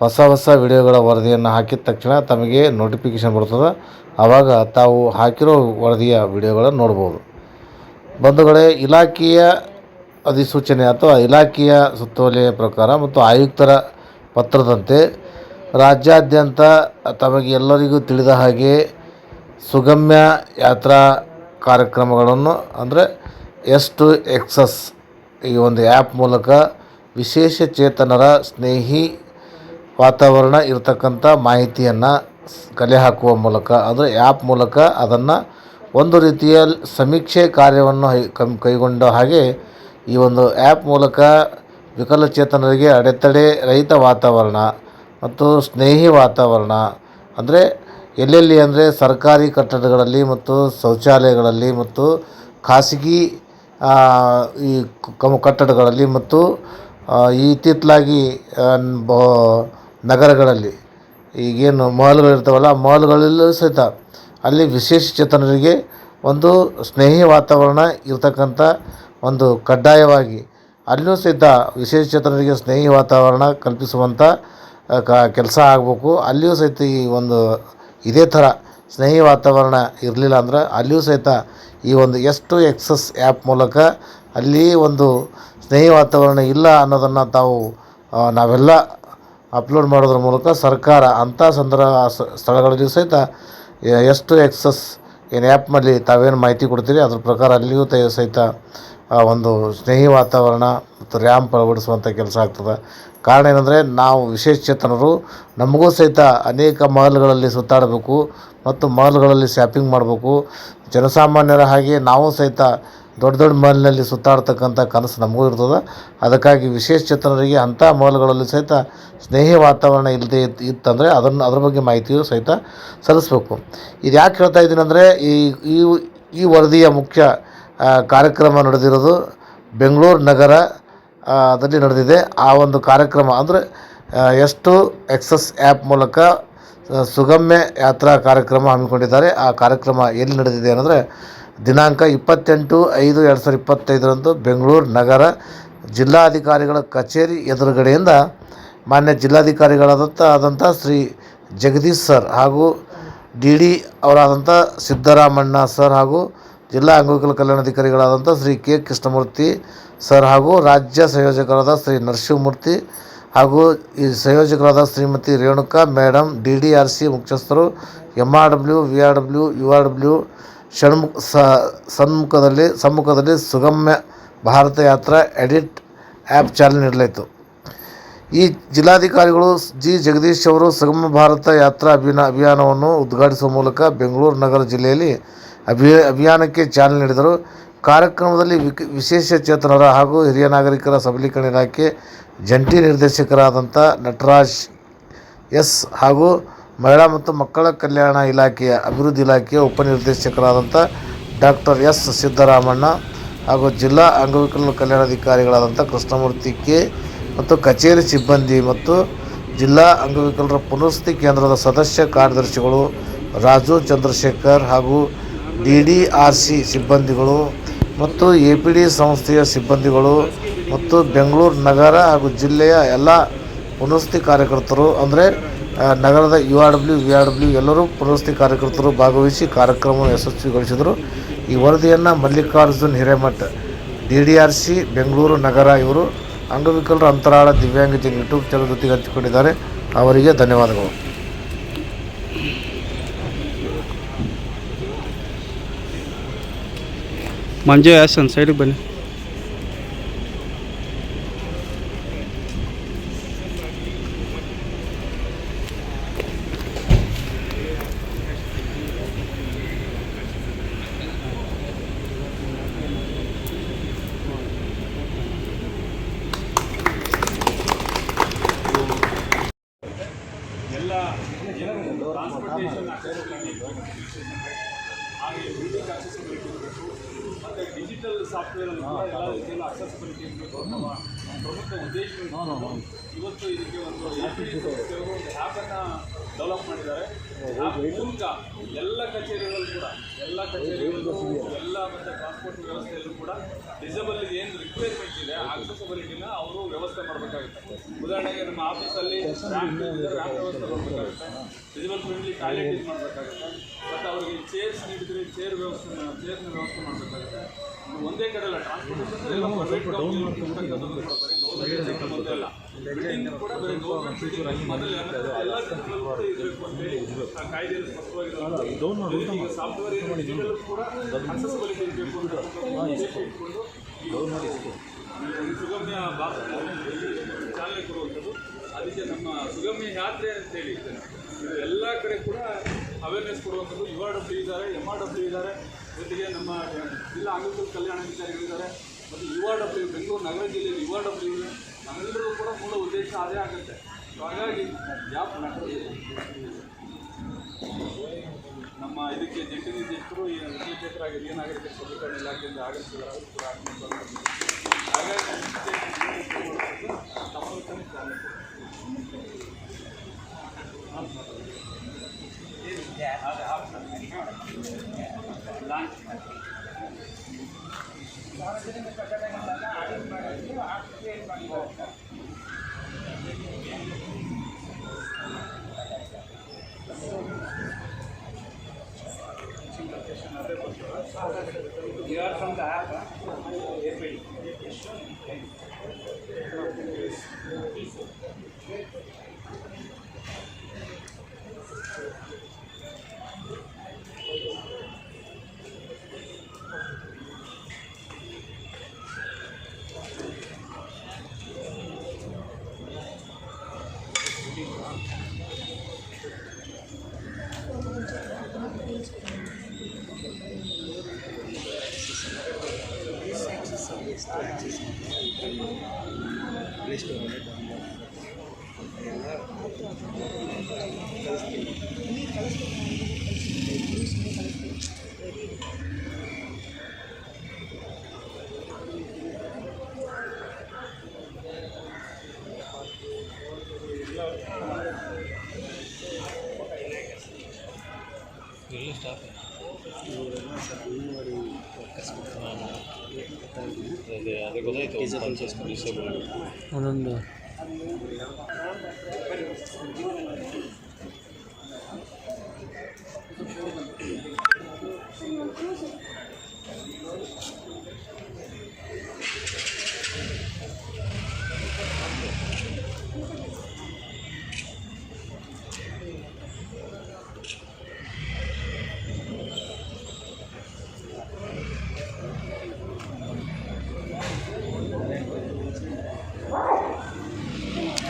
ಹೊಸ ಹೊಸ ವಿಡಿಯೋಗಳ ವರದಿಯನ್ನು ಹಾಕಿದ ತಕ್ಷಣ ತಮಗೆ ನೋಟಿಫಿಕೇಷನ್ ಬರ್ತದೆ. ಆವಾಗ ತಾವು ಹಾಕಿರೋ ವರದಿಯ ವಿಡಿಯೋಗಳನ್ನು ನೋಡ್ಬೋದು. ಬಂಧುಗಳೇ, ಇಲಾಖೆಯ ಅಧಿಸೂಚನೆ ಅಥವಾ ಇಲಾಖೆಯ ಸುತ್ತೋಲೆಯ ಪ್ರಕಾರ ಮತ್ತು ಆಯುಕ್ತರ ಪತ್ರದಂತೆ ರಾಜ್ಯಾದ್ಯಂತ ತಮಗೆ ಎಲ್ಲರಿಗೂ ತಿಳಿದ ಹಾಗೆ ಸುಗಮ್ಯ ಯಾತ್ರಾ ಕಾರ್ಯಕ್ರಮಗಳನ್ನು ಅಂದರೆ ಎಸ್ ಟು ಎಕ್ಸಸ್ ಈ ಒಂದು ಆ್ಯಪ್ ಮೂಲಕ ವಿಶೇಷ ಚೇತನರ ಸ್ನೇಹಿ ವಾತಾವರಣ ಇರತಕ್ಕಂಥ ಮಾಹಿತಿಯನ್ನು ಕಲೆ ಹಾಕುವ ಮೂಲಕ ಅಂದರೆ ಆ್ಯಪ್ ಮೂಲಕ ಅದನ್ನು ಒಂದು ರೀತಿಯ ಸಮೀಕ್ಷೆ ಕಾರ್ಯವನ್ನು ಕಮ್ ಕೈಗೊಂಡ ಹಾಗೆ ಈ ಒಂದು ಆ್ಯಪ್ ಮೂಲಕ ವಿಕಲಚೇತನರಿಗೆ ಅಡೆತಡೆ ರಹಿತ ವಾತಾವರಣ ಮತ್ತು ಸ್ನೇಹಿ ವಾತಾವರಣ, ಅಂದರೆ ಎಲ್ಲೆಲ್ಲಿ ಅಂದರೆ ಸರ್ಕಾರಿ ಕಟ್ಟಡಗಳಲ್ಲಿ ಮತ್ತು ಶೌಚಾಲಯಗಳಲ್ಲಿ ಮತ್ತು ಖಾಸಗಿ ಈ ಕಟ್ಟಡಗಳಲ್ಲಿ ಮತ್ತು ಇತ್ತಿತ್ತಲಾಗಿ ನಗರಗಳಲ್ಲಿ. ಈಗೇನು ಮಾಲ್ಗಳಿರ್ತಾವಲ್ಲ ಆ ಮಾಲ್ಗಳಲ್ಲೂ ಸಹಿತ ಅಲ್ಲಿ ವಿಶೇಷ ಚೇತನರಿಗೆ ಒಂದು ಸ್ನೇಹಿ ವಾತಾವರಣ ಇರತಕ್ಕಂಥ ಒಂದು ಕಡ್ಡಾಯವಾಗಿ ಅಲ್ಲೂ ಸಹಿತ ವಿಶೇಷ ಚೇತನರಿಗೆ ಸ್ನೇಹಿ ವಾತಾವರಣ ಕಲ್ಪಿಸುವಂಥ ಕ, ಕೆಲಸ ಆಗಬೇಕು. ಅಲ್ಲಿಯೂ ಸಹಿತ ಈ ಒಂದು ಇದೇ ಥರ ಸ್ನೇಹಿ ವಾತಾವರಣ ಇರಲಿಲ್ಲ ಅಂದ್ರೆ ಅಲ್ಲಿಯೂ ಸಹಿತ ಈ ಒಂದು ಎಸ್ ಟು ಎಕ್ಸಸ್ ಆ್ಯಪ್ ಮೂಲಕ ಅಲ್ಲಿ ಒಂದು ಸ್ನೇಹಿ ವಾತಾವರಣ ಇಲ್ಲ ಅನ್ನೋದನ್ನು ತಾವು ನಾವೆಲ್ಲ ಅಪ್ಲೋಡ್ ಮಾಡೋದ್ರ ಮೂಲಕ ಸರ್ಕಾರ ಅಂಥ ಸಂದರ್ಭ ಸ್ಥಳಗಳಲ್ಲಿ ಸಹಿತ ಎಷ್ಟು ಎಕ್ಸಸ್ ಏನು ಆ್ಯಪ್ನಲ್ಲಿ ತಾವೇನು ಮಾಹಿತಿ ಕೊಡ್ತೀರಿ, ಅದ್ರ ಪ್ರಕಾರ ಅಲ್ಲಿಯೂ ತ, ಸಹಿತ ಒಂದು ಸ್ನೇಹಿ ವಾತಾವರಣ ಮತ್ತು ರ್ಯಾಂಪ್ ಅಳವಡಿಸುವಂಥ ಕೆಲಸ ಆಗ್ತದೆ. ಕಾರಣ ಏನಂದರೆ, ನಾವು ವಿಶೇಷ ಚೇತನರು, ನಮಗೂ ಸಹಿತ ಅನೇಕ ಮಾಲ್ಗಳಲ್ಲಿ ಸುತ್ತಾಡಬೇಕು ಮತ್ತು ಮಾಲ್ಗಳಲ್ಲಿ ಶಾಪಿಂಗ್ ಮಾಡಬೇಕು. ಜನಸಾಮಾನ್ಯರ ಹಾಗೆ ನಾವು ಸಹಿತ ದೊಡ್ಡ ದೊಡ್ಡ ಮಾಲ್ನಲ್ಲಿ ಸುತ್ತಾಡ್ತಕ್ಕಂಥ ಕನಸು ನಮಗೂ ಇರ್ತದೆ. ಅದಕ್ಕಾಗಿ ವಿಶೇಷ ಚೇತನರಿಗೆ ಅಂಥ ಮಾಲ್ಗಳಲ್ಲಿ ಸಹಿತ ಸ್ನೇಹಿ ವಾತಾವರಣ ಇಲ್ಲದೆ ಇತ್ತಂದರೆ ಅದನ್ನು, ಅದ್ರ ಬಗ್ಗೆ ಮಾಹಿತಿಯು ಸಹಿತ ಸಲ್ಲಿಸಬೇಕು. ಇದು ಯಾಕೆ ಹೇಳ್ತಾ ಇದ್ದೀನಿ ಅಂದರೆ ಈ ಈ ಈ ವರದಿಯ ಮುಖ್ಯ ಕಾರ್ಯಕ್ರಮ ನಡೆದಿರೋದು ಬೆಂಗಳೂರು ನಗರ ಅದರಲ್ಲಿ ನಡೆದಿದೆ. ಆ ಒಂದು ಕಾರ್ಯಕ್ರಮ ಅಂದರೆ ಎಷ್ಟು ಎಕ್ಸಸ್ ಆ್ಯಪ್ ಮೂಲಕ ಸುಗಮ್ಯ ಯಾತ್ರಾ ಕಾರ್ಯಕ್ರಮ ಹಮ್ಮಿಕೊಂಡಿದ್ದಾರೆ. ಆ ಕಾರ್ಯಕ್ರಮ ಎಲ್ಲಿ ನಡೆದಿದೆ ಅಂದರೆ ದಿನಾಂಕ ಇಪ್ಪತ್ತೆಂಟು ಐದು ಎರಡು ಸಾವಿರದ ಇಪ್ಪತ್ತೈದರಂದು ಬೆಂಗಳೂರು ನಗರ ಜಿಲ್ಲಾಧಿಕಾರಿಗಳ ಕಚೇರಿ ಎದುರುಗಡೆಯಿಂದ ಮಾನ್ಯ ಜಿಲ್ಲಾಧಿಕಾರಿಗಳಾದಂಥ ಆದಂಥ ಶ್ರೀ ಜಗದೀಶ್ ಸರ್ ಹಾಗೂ ಡಿ ಡಿ ಅವರಾದಂಥ ಸಿದ್ದರಾಮಣ್ಣ ಸರ್ ಹಾಗೂ ಜಿಲ್ಲಾ ಅಂಗವಿಕಲ ಕಲ್ಯಾಣಾಧಿಕಾರಿಗಳಾದಂಥ ಶ್ರೀ ಕೆ ಕೃಷ್ಣಮೂರ್ತಿ ಸರ್ ಹಾಗೂ ರಾಜ್ಯ ಸಂಯೋಜಕರಾದ ಶ್ರೀ ನರಸಿಂಹಮೂರ್ತಿ ಹಾಗೂ ಈ ಸಂಯೋಜಕರಾದ Shrimati Renuka madam D D R C ಮುಖ್ಯಸ್ಥರು M R W, V R W, U R W Shanmukha ಸ ಸಮ್ಮುಖದಲ್ಲಿ ಸಮ್ಮುಖದಲ್ಲಿ ಸುಗಮ್ಯ ಭಾರತ ಯಾತ್ರಾ ಎಡಿಟ್ ಆ್ಯಪ್ ಚಾಲನೆ ನೀಡಲಾಯಿತು. ಈ ಜಿಲ್ಲಾಧಿಕಾರಿಗಳು ಜಿ. ಜಗದೀಶ್ ಅವರು ಸುಗಮ ಭಾರತ ಯಾತ್ರಾ ಅಭಿನ, ಅಭಿಯಾನವನ್ನು ಉದ್ಘಾಟಿಸುವ ಮೂಲಕ ಬೆಂಗಳೂರು ನಗರ ಜಿಲ್ಲೆಯಲ್ಲಿ ಅಭಿ, ಅಭಿಯಾನಕ್ಕೆ ಚಾಲನೆ ನೀಡಿದರು. ಕಾರ್ಯಕ್ರಮದಲ್ಲಿ ವಿಕ್, ವಿಶೇಷ ಚೇತನರ ಹಾಗೂ ಹಿರಿಯ ನಾಗರಿಕರ ಸಬಲೀಕರಣ ಇಲಾಖೆ ಜಂಟಿ ನಿರ್ದೇಶಕರಾದಂಥ ನಟರಾಜ್ ಎಸ್ ಹಾಗೂ ಮಹಿಳಾ ಮತ್ತು ಮಕ್ಕಳ ಕಲ್ಯಾಣ ಇಲಾಖೆಯ ಅಭಿವೃದ್ಧಿ ಇಲಾಖೆಯ ಉಪನಿರ್ದೇಶಕರಾದಂಥ ಡಾಕ್ಟರ್ ಎಸ್ ಸಿದ್ದರಾಮಣ್ಣ ಹಾಗೂ ಜಿಲ್ಲಾ ಅಂಗವಿಕಲ ಕಲ್ಯಾಣಾಧಿಕಾರಿಗಳಾದಂಥ ಕೃಷ್ಣಮೂರ್ತಿ ಕೆ ಮತ್ತು ಕಚೇರಿ ಸಿಬ್ಬಂದಿ ಮತ್ತು ಜಿಲ್ಲಾ ಅಂಗವಿಕಲರ ಪುನರ್ವಸತಿ ಕೇಂದ್ರದ ಸದಸ್ಯ ಕಾರ್ಯದರ್ಶಿಗಳು ರಾಜು ಚಂದ್ರಶೇಖರ್ ಹಾಗೂ ಡಿ ಡಿ ಆರ್ ಸಿ ಸಿಬ್ಬಂದಿಗಳು ಮತ್ತು ಎ ಪಿ ಡಿ ಸಂಸ್ಥೆಯ ಸಿಬ್ಬಂದಿಗಳು ಮತ್ತು ಬೆಂಗಳೂರು ನಗರ ಹಾಗೂ ಜಿಲ್ಲೆಯ ಎಲ್ಲ ಪುನರ್ವಸತಿ ಕಾರ್ಯಕರ್ತರು, ಅಂದರೆ ನಗರದ U R W, V R W ಎಲ್ಲರೂ ಪುನರ್ವಸತಿ ಕಾರ್ಯಕರ್ತರು ಭಾಗವಹಿಸಿ ಕಾರ್ಯಕ್ರಮವನ್ನು ಯಶಸ್ವಿಗೊಳಿಸಿದರು. ಈ ವರದಿಯನ್ನು Mallikarjun Hiremath, D D R C, Bengaluru ನಗರ ಇವರು ಅಂಗವಿಕಲರ ಅಂತರಾಳ ದಿವ್ಯಾಂಗ ಯೂಟ್ಯೂಬ್ ಚಾನಲ್ ಜೊತೆಗೆ ಹಂಚಿಕೊಂಡಿದ್ದಾರೆ. ಅವರಿಗೆ ಧನ್ಯವಾದಗಳು. ಮಂಜು ಹಾಸನ್ ಸೈಡಿಗೆ ಬನ್ನಿ. ಎಲ್ಲ ಕಚೇರಿಗಳು ಅಕ್ಸೆಸಿಬಿಲಿಟಿ ಇರಬೇಕು ನಮ್ಮ ಪ್ರಮುಖ ಉದ್ದೇಶ ಇವತ್ತು ಇದಕ್ಕೆ ಒಂದು ಒಂದು ಆ್ಯಪನ್ನು ಡೆವಲಪ್ ಮಾಡಿದ್ದಾರೆ. ಆ್ಯಪ್ ಮೂಲಕ ಎಲ್ಲ ಕಚೇರಿಗಳಲ್ಲೂ ಕೂಡ ಎಲ್ಲ ಕಚೇರಿಗಳಲ್ಲೂ ಎಲ್ಲ ಮತ್ತು ಟ್ರಾನ್ಸ್ಪೋರ್ಟ್ ವ್ಯವಸ್ಥೆಯಲ್ಲೂ ಕೂಡ ಡಿಸೇಬಲ್ ಏನು ರಿಕ್ವೈರ್ಮೆಂಟ್ ಇದೆ ಆಕ್ಸೆಸಿಬಿಲಿಟಿನ ಅವರು ವ್ಯವಸ್ಥೆ ಮಾಡಬೇಕಾಗುತ್ತೆ. ಉದಾಹರಣೆಗೆ ನಮ್ಮ ಆಫೀಸಲ್ಲಿ ರ್ಯಾಂಪ್ ರ್ಯಾಂಪ್ ವ್ಯವಸ್ಥೆ ಮಾಡಬೇಕಾಗುತ್ತೆ. ಡಿಸೇಬಲ್ ಫ್ರೆಂಡ್ಲಿ ಟಾಯ್ಲೆಟ್ ಯೂಸ್ ಮಾಡಬೇಕಾಗುತ್ತೆ. ಬಟ್ ಅವರಿಗೆ ಚೇರ್ಸ್ ನೀಡಿದ್ರೆ ಚೇರ್ ವ್ಯವಸ್ಥೆ ಚೇರ್ನ ವ್ಯವಸ್ಥೆ ಮಾಡಬೇಕಾಗುತ್ತೆ. ಒಂದೇ ಕಡೆ ಅಲ್ಲ ಟ್ರಾನ್ಸ್ಪೋರ್ಟೇಷನ್ ಕೂಡ ಬರೀ ಗೌರ್ಮೆಂಟ್ ಕಾಯ್ದೆಯಲ್ಲಿ ಸ್ಪಷ್ಟವಾಗಿರೋದು ಈಗ ಸಾಫ್ಟ್ವೇರ್ ಕೂಡ ಅಕ್ಸೆಸಿಬಿಲಿಟಿ ಇರಬೇಕು ಅಂತ ಸುಗಮ್ಯ ಚಾಲನೆ ಕೊಡುವಂಥದ್ದು ಅದಕ್ಕೆ ನಮ್ಮ ಸುಗಮ್ಯ ಯಾತ್ರೆ ಅಂತೇಳಿ ಇದು ಎಲ್ಲ ಕಡೆ ಕೂಡ ಅವೇರ್ನೆಸ್ ಕೊಡುವಂಥದ್ದು ಯು ಆರ್ ಡಬ್ಲ್ಯೂ ಇದ್ದಾರೆ ಎಂ ಆರ್ ಡಬ್ಲ್ಯೂ ಇದ್ದಾರೆ ಜೊತೆಗೆ ನಮ್ಮ, ಜಿಲ್ಲಾ ಕಲ್ಯಾಣ ಕಲ್ಯಾಣಾಧಿಕಾರಿಗಳಿದ್ದಾರೆ ಮತ್ತು ಯುವ ಡಬ್ಲ್ಯೂ ಬೆಂಗಳೂರು ನಗರ ಜಿಲ್ಲೆಯಲ್ಲಿ ಯುವ ಡಬ್ಲ್ಯೂ ಇದೆ ನಮ್ಮೆಲ್ಲರಿಗೂ ಕೂಡ ಮೂಲ ಉದ್ದೇಶ ಅದೇ ಆಗುತ್ತೆ. ಹಾಗಾಗಿ ಯಾವ ನಮ್ಮ ಇದಕ್ಕೆ ಜಂಟಿ ನಿರ್ದೇಶಕರು ಈ ಕ್ಷೇತ್ರ ಹಿರಿಯ ನಾಗರಿಕ ಸಬಲೀಕರಣ ಇಲಾಖೆಯಿಂದ ಆಗಮಿಸಿದ್ದಾರೆ. ಹಾಗಾಗಿ ಸಮಾಲೋಚನೆ ಅದೊಂದು ಆ place to access play ஸ்டோரில் வெளில ஸ்டாப் இன்னொரு கஷ்டமான ఆనంద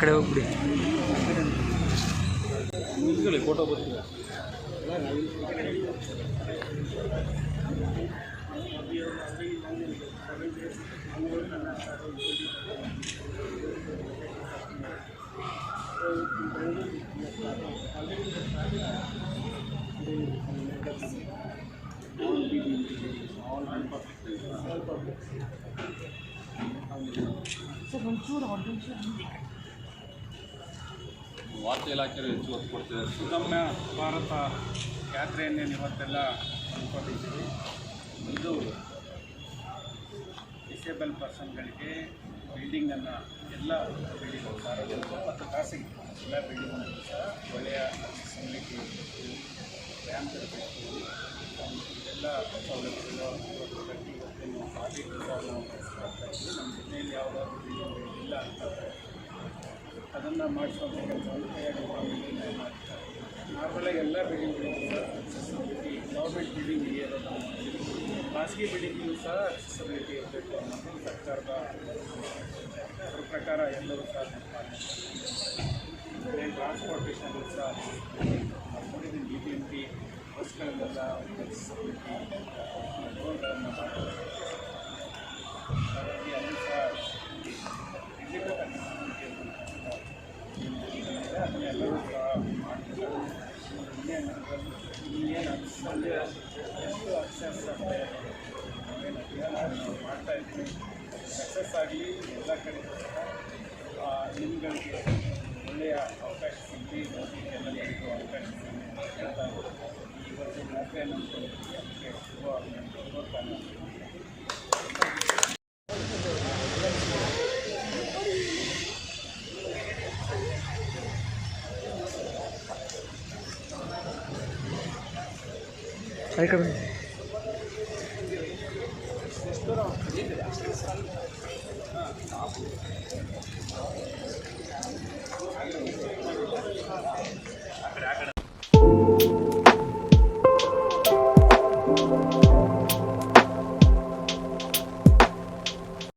ಕಡೆ ಹೋಗ್ಬಿಡಿ ಫೋಟೋ ಬರ್ತೀವಿ ವಾರ್ತಾ ಇಲಾಖೆಯವರು ಹೆಚ್ಚು ಒತ್ತು ಕೊಡ್ತಿದ್ದಾರೆ. ಸುಗಮ್ಯ ಭಾರತ ಯಾತ್ರೆಯನ್ನೇ ಇವತ್ತೆಲ್ಲ ಹಮ್ಮಿಕೊಂಡಿದ್ದೀವಿ ಇದು ಡಿಸೇಬಲ್ ಪರ್ಸನ್ಗಳಿಗೆ ಬಿಲ್ಡಿಂಗನ್ನು ಎಲ್ಲ ಬಿಲ್ಡಿಂಗ್ ಸಾರ್ವಜನಿಕ ಮತ್ತು ಖಾಸಗಿ ಎಲ್ಲ ಬಿಲ್ಡಿಂಗ್ನಲ್ಲೂ ಸಹ ಒಳ್ಳೆಯ ಸಮಿತಿ ರ್ಯಾಂಪ್ ಇರಬೇಕು. ಎಲ್ಲ ಸೌಲಭ್ಯಗಳು ಇವತ್ತೇನು ನಮ್ಮ ಜಿಲ್ಲೆಯಲ್ಲಿ ಯಾವುದಾದ್ರೂ ಬಿಲ್ಡಿಂಗ್ ಇಲ್ಲ ಅಂತಂದರೆ ಅದನ್ನು ಮಾಡಿಸುವಂಥ ಕೆಲಸವನ್ನು ಮಾಡ್ತಾರೆ ಎಲ್ಲ accessibility, ಗೌರ್ಮೆಂಟ್ ಬಿಲ್ಡಿಂಗ್ ಇರೋದು. ಖಾಸಗಿ ಬಿಲ್ಡಿಂಗಿಗೂ ಸಹ ಅಕ್ಸೆಸಬಿಲಿಟಿ ಇರಬೇಕು. ಅನ್ನೋದು ಸರ್ಕಾರದ ಅದ್ರ ಪ್ರಕಾರ ಎಲ್ಲರೂ ಸಹ ಟ್ರಾನ್ಸ್ಪೋರ್ಟೇಷನ್ ಸಹ ನೋಡಿದ್ದೀನಿ ಬಿ ಬಿ ಎಂ ಪಿ ಬಸ್ಗಳಲ್ಲೆಲ್ಲ ಅಕ್ಸೆಸಿಬಿಲಿಟಿ ನಿಮಗಳಿಗೆ ಒಳ್ಳೆಯ ಅವಕಾಶ ಸಿಗಲಿ ಮೋದಿ ಜನರಿಗೂ ಅವಕಾಶ ಸಿಗಲಿ ಅಂತ ಇವತ್ತು ಮಾತೇ ನಮಗೆ ಶುಭ ಕೋರ್ತಾನೆ ಕಾರ್ಯಕ್ರಮ ಎಷ್ಟು